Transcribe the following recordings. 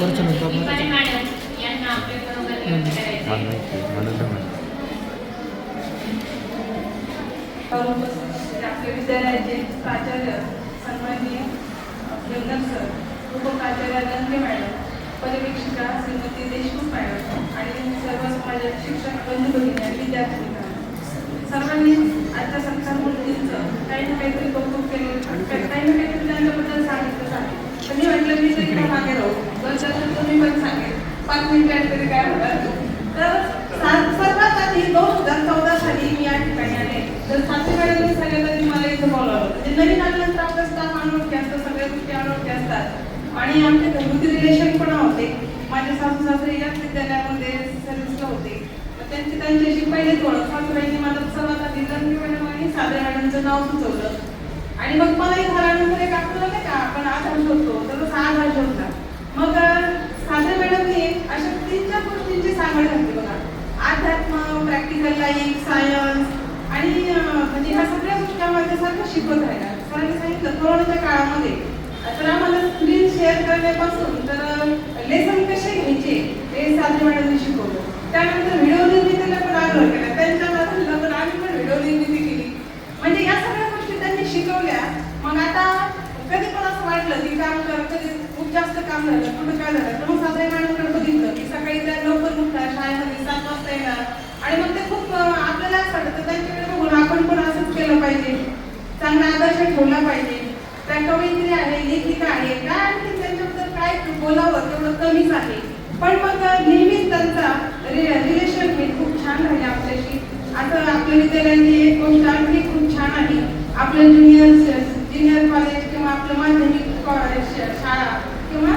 वरचं. आपल्या विद्यालयाचे प्राचार्य सन्माननीय यंगन सर उपप्राचार्य रंगे मॅडम पर्यवेक्षिका श्रीमती देशमुख मॅडम आणि सर्व समाजात शिक्षक बंधू भगिनी आणि विद्यार्थी. सर्वांनी आजच्या संस्कार मी मागे राहू तुम्ही पण सांगेल पाच मिनिटात तरी काय होणार तर सर्वात आधी दोन हजार चौदा साली मी या ठिकाणी आले तर सातवी मॅडमने सांगितलं मला इथं बोलावलं म्हणजे नवीन आल्यानंतर आपलं स्टाफ अनोळखी असतं सगळ्या गोष्टी अनोळखी असतात आणि आमचे घरगुती रिलेशन पण होते माझे सासू सासरे याच विद्यालयामध्ये सर्व्हिसला होते त्यांची त्यांच्याशी पहिलेच ओळख सासूबाईंनी माझं सर्वात आधी लंकी मॅडम आणि साधे मॅडमचं नाव सुचवलं आणि मग मला इथं आल्यानंतर एक आठवलं नाही का? आपण आज आठवतो तर तसा आधार मग अं, साधे मॅडमने अशा तीन चार गोष्टींची सांगड घातली बघा. अध्यात्म प्रॅक्टिकल लाईफ सायन्स आणि म्हणजे ह्या सगळ्या गोष्टी आम्हाला सारखं शिकवत राहिल्या सरांनी सांगितलं कोरोनाच्या काळामध्ये तर आम्हाला स्क्रीन शेअर करण्यापासून तर लेसन कसे घ्यायचे हे साधे मॅडमने शिकवलं. त्यानंतर व्हिडिओ निर्मितीला पण आग्रह केला त्यांच्या झालं पण आम्ही पण व्हिडिओ निर्मिती केली म्हणजे या सगळ्या गोष्टी त्यांनी शिकवल्या. मग आता कधी पण असं वाटलं की काम कर कधी खूप जास्त काम झालं कुठं काय झालं तर मग साधा मॅडमकडे बघितलं की सकाळी त्या लवकर उठणार शाळेमध्ये सात वाजता येणार. आणि मग ते खूप आपल्याला असं वाटतं त्यांच्याकडे बघून आपण पण असंच केलं पाहिजे. चांगला आदर्श ठेवला पाहिजे. त्या कवयित्री आहे लेखिका आहे काय आणखी त्यांच्याबद्दल काय बोलावं तेवढं कमीच आहे. पण मग नेहमीच त्यांचा रिलेशन हे खूप छान राहिले आपल्याशी. आता आपल्या विद्यालयाची एक गोष्ट आणखी खूप छान आहे. आपलं ज्युनियर ज्युनियर कॉलेज किंवा आपलं माध्यमिक कॉलेज शाळा किंवा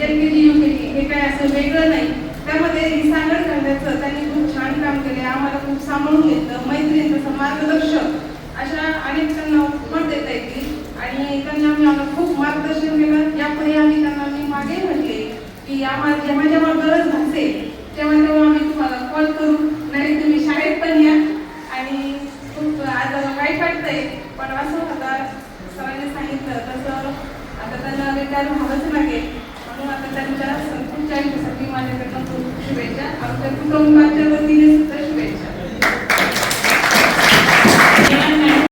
एल के जी यू के जी हे काय असं वेगळं नाही. त्यामध्ये ही सांगड करण्याचं त्यांनी खूप छान काम केले आम्हाला खूप सांभाळून घेतलं मैत्रीण तसं मार्गदर्शक अशा अनेक त्यांना मत देता येतील आणि त्यांनी आम्हाला खूप मार्गदर्शन केलं. यापुढे आम्ही त्यांना मी मागे म्हटले की या माझ्या माझ्यावर गरज भासेल तेव्हा तेव्हा आम्ही तुम्हाला कॉल करू नाही तुम्ही शाळेत पण या आणि खूप आज वाईट पण असं आता सरांनी सांगितलं तसं आता त्यांना रिटायर व्हावंच लागेल.